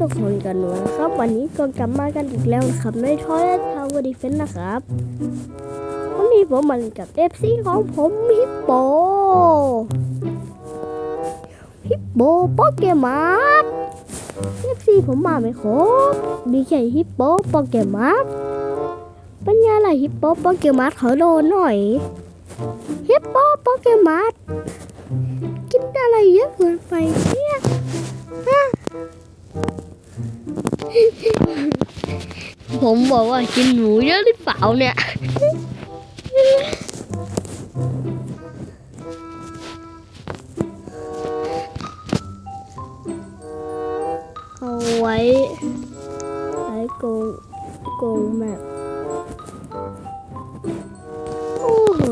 ทุกคนกันนะครับ วันนี้ก็กลับมากันอีกแล้วนะครับในทอยทาวเวอร์ดิเฟนนะครับวันนี้ผมมาเล่นกับเอฟซีของผมฮิปโปฮิปโปโปเกมอนเอฟซีผมมาไม่ครบมีแค่ฮิปโปโปเกมอนเป็นไงล่ะฮิปโปโปเกมอนขอโดนหน่อยฮิปโปโปเกมอนกินอะไรเยอะเกินไปเนี่ยฮะ ผมบอกว่ากินหมูเยอะหรือเปล่าเนี่ยเอาไว้ไว้โกงโกงแบบโอ้โห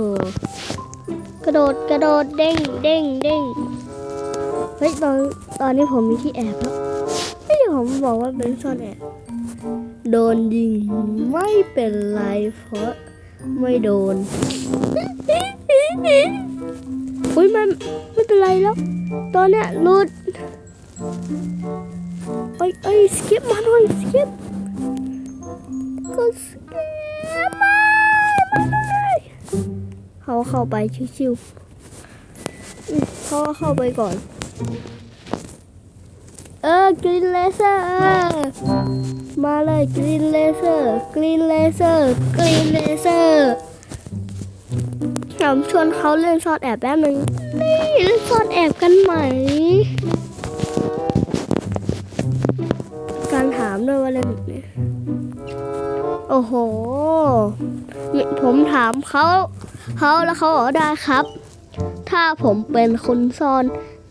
กระโดดกระโดดเด้งเด้งเด้งเฮ้ยตอนตอนนี้ผมมีที่แอบแล้ว ผมบอกว่าเป็นซ่อนแอบโดนยิงไม่เป็นไรเพราะไม่โดน อุ้ยมันไม่เป็นไรแล้ว ตอนเนี้ยหลุดเอ้ยเอ้ยสกิปมาหน่อยสกิปก็สกิปมามาหน่อยเขาเข้าไปชิวๆเขาเข้าไปก่อน เออกรีนเลเซอร์มาเลยกรีนเลเซอร์กรีนเลเซอร์กรีนเลเซอร์ผมชวนเขาเล่นซอนแอบแป๊บนึงนี่เล่นซอนแอบกันไหม การถามด้วยว่าเล่นแบบไหนโอ้โห ผมถามเขาเขาแล้วเขาบอกได้ครับ ถ้าผมเป็นคนซ่อน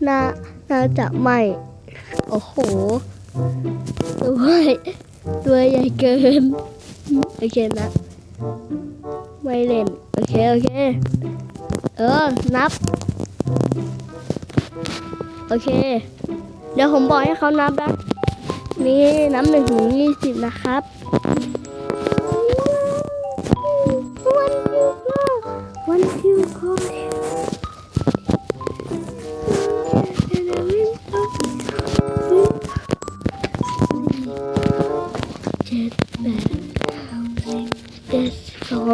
น่าน่าจะไม่ โอ้โห ตัวตัวใหญ่เกิน โอเคนะ ไม่เล่น โอเค โอเค เออ นับ โอเค เดี๋ยวผมบอกให้เขานับนะ นี่นับหนึ่งถึงยี่สิบนะครับวันคิวก็วันคิวก็เ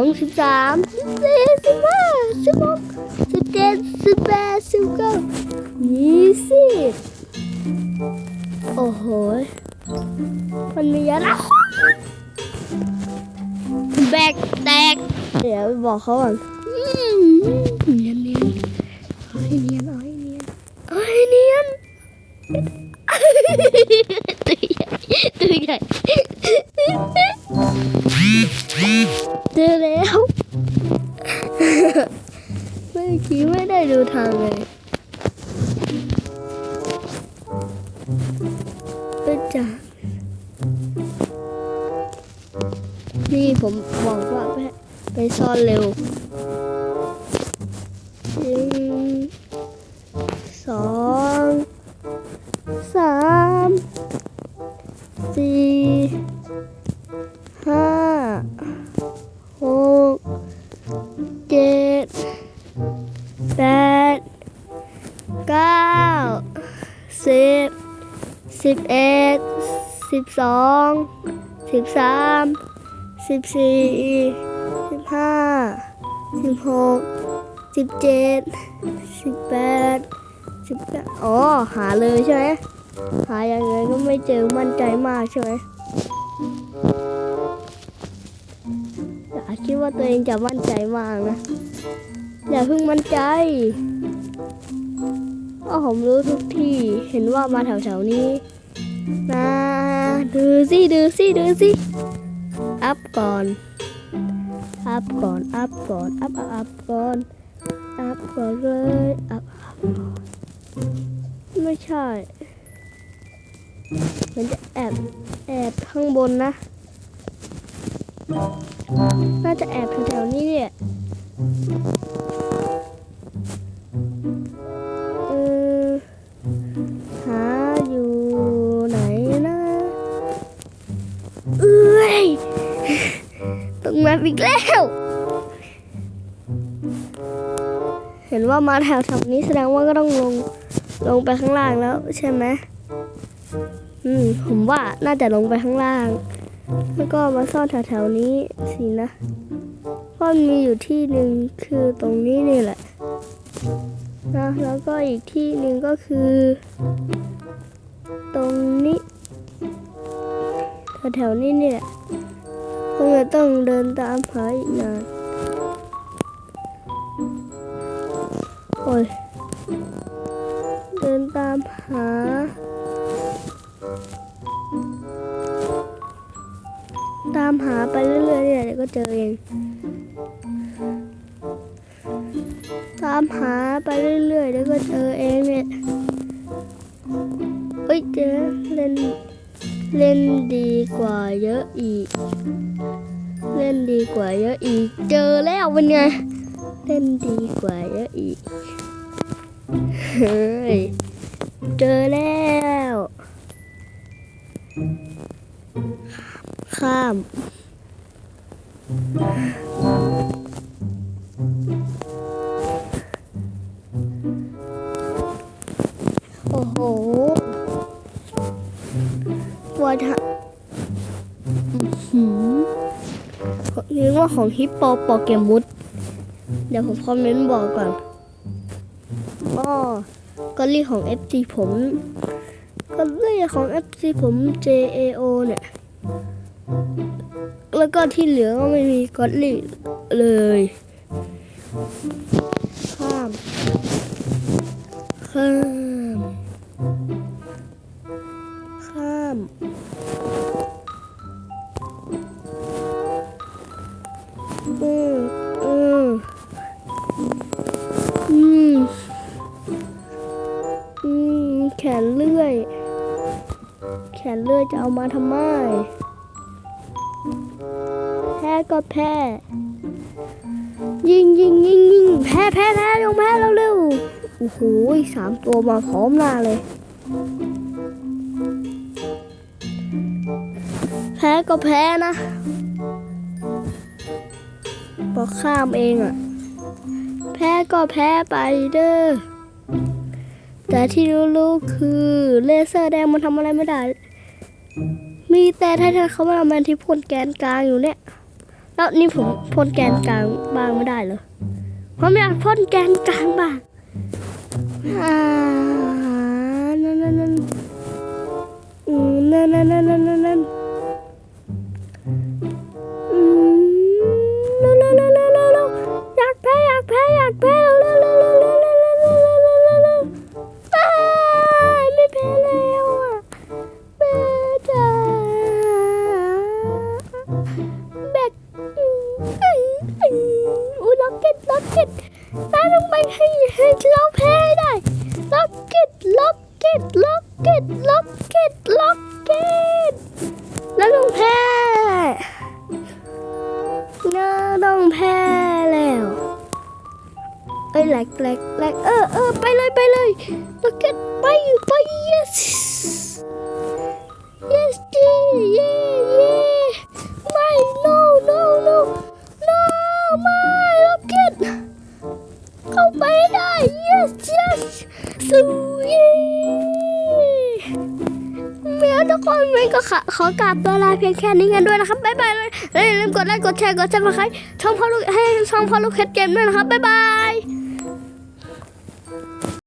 องสิบสามสิบสี่สิบห้าสิบหกสิบเจ็ดสิบแปดสิบเก้ายี่สิบโอ้โหมันมีอะไรแบกแตก เดี๋ยวไปบอกเขาก่อนอืมเนียนเนียนเอาให้เนียนเอาให้เนียนเอาให้เนียนตัวใหญ่ตัวใหญ่ กี้ไม่ได้ดูทางเลยก็จะนี่ผมบอกว่าไปไปซ่อนเร็ว แปดเก้าสิบสิบเอ็ดสิบสองสิบสามสิบสี่สิบห้าสิบหกสิบเจ็ดสิบแปดสิบเก้าอ๋อ หาเลยใช่ไหมหายังไงก็ไม่เจอมั่นใจมากใช่ไหมอย่าคิดว่าตัวเองจะมั่นใจมากนะ อย่าเพิ่งมั่นใจเพราะผมรู้ทุกที่เห็นว่ามาแถวๆนี้นะดูสิดูสิดูสิอัพก่อนอัพก่อนอัพก่อนอัพอัพก่อนอัพก่อนเลยอัพอัพก่อนไม่ใช่มันจะแอบแอบข้างบนนะ น่าจะแอบแถวๆนี้เนี่ย งนั้นอีกแล้ว เห็นว่ามาแถวแถวนี้แสดงว่าก็ต้องลงลงไปข้างล่างแล้ว ใช่ไหมอืมผมว่าน่าจะลงไปข้างล่าง แล้วก็มาซ่อนแถวๆนี้สินะเพราะมันมีอยู่ที่หนึ่งคือตรงนี้นี่แหละนะแล้วก็อีกที่หนึ่งก็คือ ตรงนี้แถวๆนี้นี่แหละ จะต้องเดินตามหาอีกนานโอ้ย เดินตามหา ตามหาไปเรื่อยๆเนี่ยเดี๋ยวก็เจอเอง ตามหาไปเรื่อยๆเดี๋ยวก็เจอเองเนี่ยเฮ้ยเจอเล่นเล่นดีกว่าเยอะอีก เล่นดีกว่าเยอะอีก เจอแล้วเป็นไง เล่นดีกว่าเยอะอีก เฮ้ย เจอแล้ว ข้าม โอ้โหวัดฮะ ของฮิปโปโปเกมุดเดี๋ยวผมคอมเมนต์บอกก่อนอ้อก็รีของ FC ผมก็รีของ FC ผม JAO เนี่ย แล้วก็ที่เหลือก็ไม่มีก็รีเลยข้ามข้าม แขนเลื่อยจะเอามาทำไม แพ้ก็แพ้ ยิงยิงยิงยิงแพ้แพ้แพ้ลงแพ้เร็วๆโอ้โหสามตัวมาพร้อมหน้าเลย แพ้ก็แพ้นะพอข้ามเองอะแพ้ก็แพ้ไปเด้อ แต่ที่รู้ๆคือเลเซอร์แดงมันทำอะไรไม่ได้ มีแต่ไททันเขามาทำมันที่พ่นแกนกลางอยู่เนี่ย แล้วนี่ผมพ่นแกนกลางบางไม่ได้เหรอผมอยากพ่นแกนกลางบางอ่านั่นนั่นนั่นนั่นนั่นนั่น อืมอืมอุ้ล็อกเก็ตล็อกเก็ตตาต้องไปให้ให้เราแพ้ให้ได้ล็อกเก็ตล็อกเก็ตล็อกเก็ตล็อกเก็ตล็อกเก็ตแล้วต้องแพ้น่าต้องแพ้แล้วเอ้ยแหลกแหลกแหลกเออเออไปเลยไปเลยล็อกเก็ตไปไป yes yes จี yes yes สู้เย่เมียทุกคนมันก็ขอขอกราบตัวลาเพียงแค่นี้กันด้วยนะครับบ๊ายบายเลยอย่าลืมกดไลค์กดแชร์กดซับสไครต์ช่องพ่อลูกให้ช่องพ่อลูกเพชรเกมด้วยนะครับบ๊ายบาย